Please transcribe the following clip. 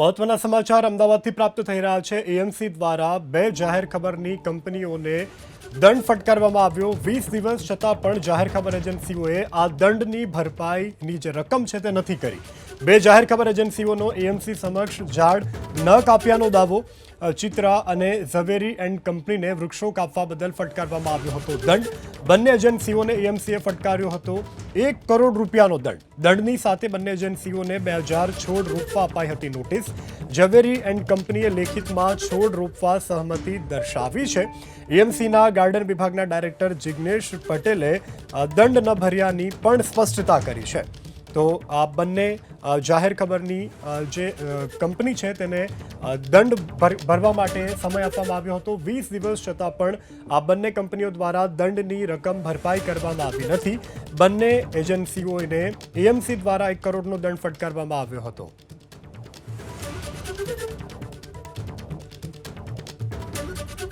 મહત્વના સમાચાર અમદાવાદથી પ્રાપ્ત થઈ રહ્યા છે. એએમસી દ્વારા બે જાહેર ખબરની કંપનીઓને દંડ ફટકારવામાં આવ્યો. વીસ દિવસ છતાં પણ જાહેર ખબર એજન્સીઓએ આ દંડની ભરપાઈની જે રકમ છે તે નથી કરી. બે જાહેર ખબર એજન્સીઓનો એએમસી સમક્ષ ઝાડ ન કાપ્યાનો દાવો. ચિત્રા અને ઝવેરી એન્ડ કંપનીને વૃક્ષો કાપવા બદલ ફટકારવામાં આવ્યો હતો દંડ. બંને એજન્સીઓને એએમસીએ ફટકાર્યો હતો. એક કરોડ રૂપિયાનો દંડ. દંડની સાથે બંને એજન્સીઓને બે હજાર છોડ રોપવા અપાઈ હતી નોટિસ. ઝવેરી એન્ડ કંપનીએ લેખિતમાં છોડ રોપવા સહમતિ દર્શાવી છે. એએમસીના ગાર્ડન વિભાગના ડાયરેક્ટર જિગ્નેશ પટેલે દંડ ન ભર્યાની પણ સ્પષ્ટતા કરી છે. તો આ બંને જાહેર ખબરની જે કંપની છે તેને દંડ ભર- ભરવા માટે સમય આપવામાં આવ્યો હતો. વીસ દિવસ છતાં પણ આ બંને કંપનીઓ દ્વારા દંડની રકમ ભરપાઈ કરવામાં આવી નથી. બંને એજન્સીઓને એએમસી દ્વારા એક કરોડનો દંડ ફટકારવામાં આવ્યો હતો.